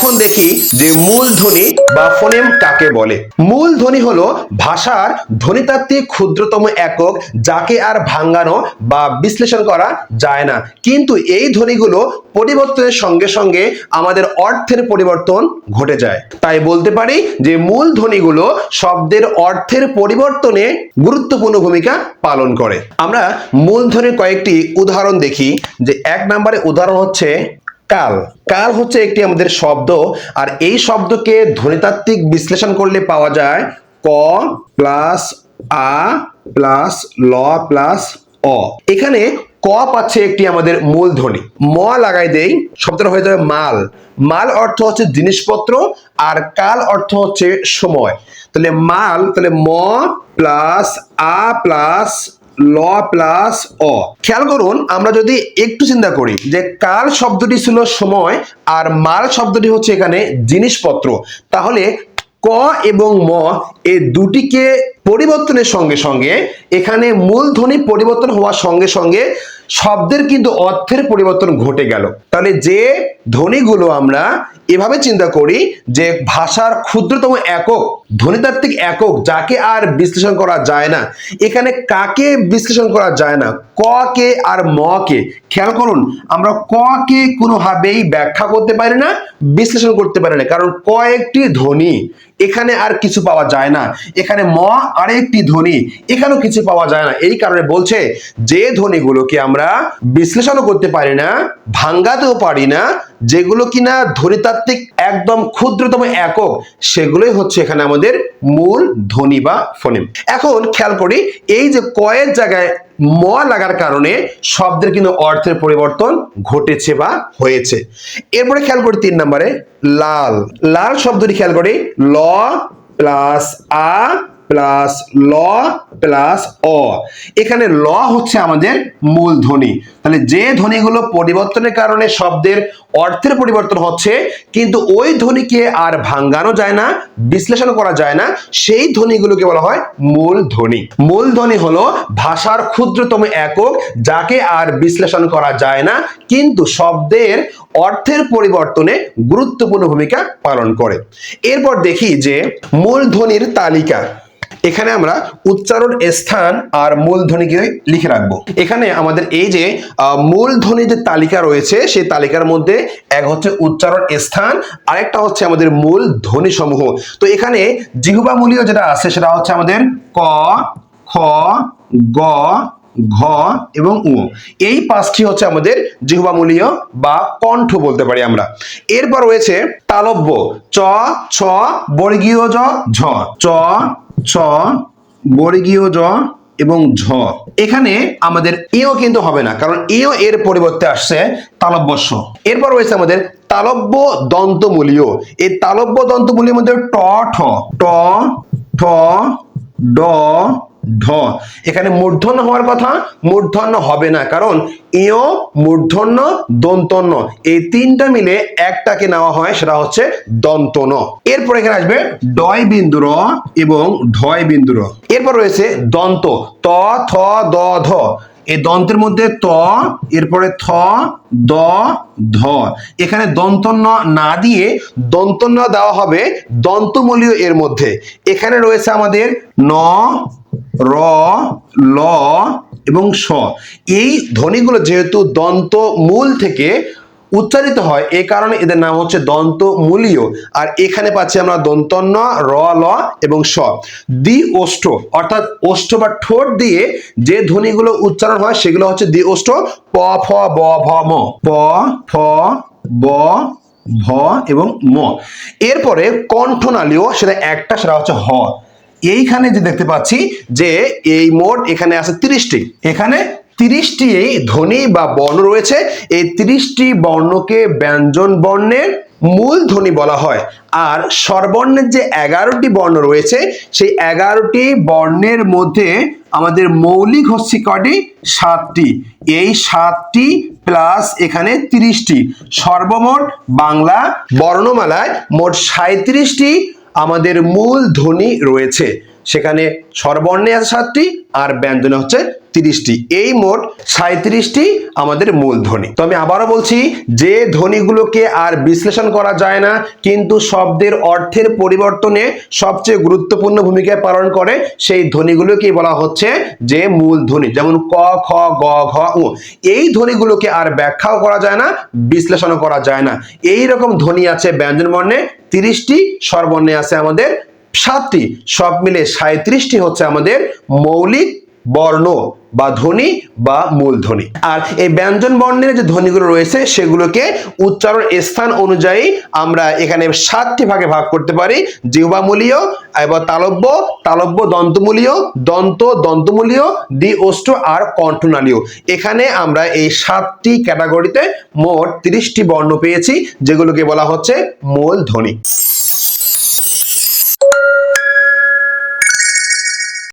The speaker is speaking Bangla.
এখন দেখি যে মূলধ্বনি বা ফোনেম কাকে বলে। মূলধ্বনি হলো ভাষার ধ্বনিতাত্ত্বিক ক্ষুদ্রতম একক যাকে আর ভাঙানো বা বিশ্লেষণ করা যায় না। কিন্তু এই ধ্বনিগুলো পরিবর্তনের সঙ্গে সঙ্গে আমাদের অর্থের পরিবর্তন ঘটে যায়। তাই বলতে পারি যে মূল ধ্বনিগুলো শব্দের অর্থের পরিবর্তনে গুরুত্বপূর্ণ ভূমিকা পালন করে। আমরা মূলধ্বনির কয়েকটি উদাহরণ দেখি। যে এক নম্বরে উদাহরণ হচ্ছে কাল। কাল হচ্ছে একটি আমাদের শব্দ, আর এই শব্দকে ধ্বনিতাত্ত্বিক বিশ্লেষণ করলে পাওয়া যায় ক প্লাস আ প্লাস ল প্লাস অ। এখানে ক পাচ্ছে একটি আমাদের মূলধ্বনি ম লাগাই দেই, শব্দটা হয়ে যাবে মাল। মাল অর্থ হচ্ছে জিনিসপত্র, আর কাল অর্থ হচ্ছে সময়। তাহলে মাল, তাহলে ম প্লাস আ প্লাস ল প্লাস অ। খেয়াল করুন, আমরা যদি একটু চিন্তা করি যে কাল শব্দটি ছিল সময় আর মাল শব্দটি হচ্ছে এখানে জিনিসপত্র, তাহলে ক এবং ম এ দুটিকে পরিবর্তনের সঙ্গে সঙ্গে এখানে মূলধ্বনি পরিবর্তন হওয়ার সঙ্গে সঙ্গে শব্দের কিন্তু অর্থের পরিবর্তন ঘটে গেল। তাহলে যে ধ্বনিগুলো আমরা এভাবে চিন্তা করি যে ভাষার ক্ষুদ্রতম একক, ধ্বনিতাত্ত্বিক একক, যাকে আর বিশ্লেষণ করা যায় না, এখানে কাকে বিশ্লেষণ করা যায় না ক কে আর ম কে খেয়াল করুন, আমরা ক কে কোনোভাবেই ব্যাখ্যা করতে পারি না বিশ্লেষণ করতে পারে না। কারণ কয়েকটি ধ্বনি, এখানে আর কিছু পাওয়া যায় না। এখানে ম আরেকটি ধ্বনি, এখানেও কিছু পাওয়া যায় না। এই কারণে বলছে, যে ধ্বনিগুলোকে আমরা বিশ্লেষণও করতে পারি না, ভাঙ্গাতেও পারি না, যেগুলো কিনা ধ্বনিতাত্ত্বিক একদম ক্ষুদ্রতম একক, সেগুলোই হচ্ছে এখানে আমাদের মূল ধ্বনি বা ফোনেম। এখন খেয়াল করি, এই যে কয়ের জায়গায় ম লাগার কারণে শব্দের কিন্তু অর্থের পরিবর্তন ঘটেছে বা হয়েছে। এরপরে খেয়াল করি তিন নম্বরে, লাল। লাল শব্দটি খেয়াল করি, ল প্লাস আ প্লাস ল প্লাস অ। এখানে ল হচ্ছে আমাদের মূল ধ্বনি। তাহলে যে ধ্বনিগুলো পরিবর্তনের কারণে শব্দের অর্থের পরিবর্তন হচ্ছে, কিন্তু ওই ধ্বনিকে আর ভাঙ্গানো যায় না বিশ্লেষণ করা যায় না, সেই ধ্বনিগুলোকে বলা হয় মূল ধ্বনি। মূল ধ্বনি হলো ভাষার ক্ষুদ্রতম একক, যাকে আর বিশ্লেষণ করা যায় না, কিন্তু শব্দের অর্থের পরিবর্তনে গুরুত্বপূর্ণ ভূমিকা পালন করে। এরপর দেখি যে মূল ধ্বনির তালিকা। এখানে আমরা উচ্চারণ স্থান আর মূলধ্বনিকে লিখে রাখব। এখানে আমাদের এই যে মূলধ্বনি যে তালিকা রয়েছে, সেই তালিকার মধ্যে এক হচ্ছে উচ্চারণ স্থান, আরেকটা হচ্ছে আমাদের মূল ধ্বনি সমূহ তো এখানে জিহুবামূলীয় যেটা আছে, সেটা হচ্ছে আমাদের ক, খ, গ, ঘ এবং উ। এই পাঁচটি হচ্ছে আমাদের জিহ্বামূলীয় বা কণ্ঠ বলতে পারি আমরা। এরপর রয়েছে তালব্য, চ, ছ, বর্গীয় জ, ঝ। চ ছ, বর্গীয় জ এবং ঝ। এখানে আমাদের এও কিন্তু হবে না, কারণ এও এর পরিবর্তে আসছে তালব্যস্য। এরপর রয়েছে আমাদের তালব্য দন্তমূলীয়। এই তালব্য দন্তমূলীর মধ্যে ট, ঠ। ট, ঠ, ড ঢ। এখানে মূর্ধন্য হওয়ার কথা, মূর্ধন্য হবে না, কারণ ইয় মূর্ধন্য, দন্তন্য। এই তিনটা মিলে একটাকে নেওয়া হয়, সেটা হচ্ছে দন্তন এরপর এখানে আসবে ডয় বিন্দুর এবং ঢয় বিন্দুর এরপর রয়েছে দন্ত, ত, থ, দ, ধ। এই দন্তের মধ্যে ত, এরপরে থ, দ, ধ। এখানে দন্তন্য না দিয়ে দন্তন্য দেওয়া হবে দন্তমূলীয় এর মধ্যে। এখানে রয়েছে আমাদের ন র, ল এবং স। এই ধ্বনিগুলো যেহেতু দন্ত মূল থেকে উচ্চারিত হয় এই কারণে এদের নাম হচ্ছে দন্ত মূলীয় আর এখানে পাচ্ছি আমরা দন্তন্য, র, ল এবং স। দ্বি ওষ্ঠ, অর্থাৎ ওষ্ঠ বা ঠোঁট দিয়ে যে ধ্বনিগুলো উচ্চারণ হয়, সেগুলো হচ্ছে দ্বি ওষ্ঠ, প, ফ, ব, ভ, ম। প, ফ, ব, ভ এবং ম। এরপরে কণ্ঠনালীয়, সেটা একটা, সেটা হচ্ছে হ। এইখানে যে দেখতে পাচ্ছি যে এই মোট এখানে আছে তিরিশটি। এখানে তিরিশটি ধ্বনি বা বর্ণ রয়েছে। এই তিরিশটি বর্ণকে ব্যঞ্জন বর্ণের মূল ধ্বনি বলা হয়। আর স্বরবর্ণের যে এগারোটি বর্ণ রয়েছে, সেই এগারোটি বর্ণের মধ্যে আমাদের মৌলিক হচ্ছে কটি সাতটি। এই সাতটি প্লাস এখানে তিরিশটি। সর্বমোট বাংলা বর্ণমালায় মোট সাঁত্রিশটি আমাদের মূল ধ্বনি রয়েছে। সেখানে স্বরবর্ণে আছে সাতটি আর ব্যঞ্জনে হচ্ছে তিরিশটি। এই মোট সাঁত্রিশটি আমাদের মূল মূলধ্বনি তো আমি আবারও বলছি, যে ধ্বনিগুলোকে আর বিশ্লেষণ করা যায় না, কিন্তু শব্দের অর্থের পরিবর্তনে সবচেয়ে গুরুত্বপূর্ণ ভূমিকা পালন করে সেই ধ্বনিগুলোকে বলা হচ্ছে যে মূল ধ্বনি যেমন ক, খ, গ, ঘ, উ। এই ধ্বনিগুলোকে আর ব্যাখ্যাও করা যায় না, বিশ্লেষণও করা যায় না। এই রকম ধ্বনি আছে ব্যঞ্জন বর্ণে তিরিশটি স্বরবর্ণে আছে আমাদের সাতটি। সব মিলে সাঁত্রিশটি হচ্ছে আমাদের মৌলিক বর্ণ। বা ধ্বনি বা মূলধ্বনি আর এই ব্যঞ্জন বর্ণের যে ধ্বনিগুলো রয়েছে, সেগুলোকে উচ্চারণ স্থান অনুযায়ী আমরা এখানে সাতটি ভাগে ভাগ করতে পারি। জিহ্বামূলীয় এবং তালব্য তালব্য দন্তমূলীয়, দন্ত দন্তমূলীয় দ্বি ওষ্ঠ আর কণ্ঠনালীয়। এখানে আমরা এই সাতটি ক্যাটাগরিতে মোট তিরিশটি বর্ণ পেয়েছি, যেগুলোকে বলা হচ্ছে মূল ধ্বনি।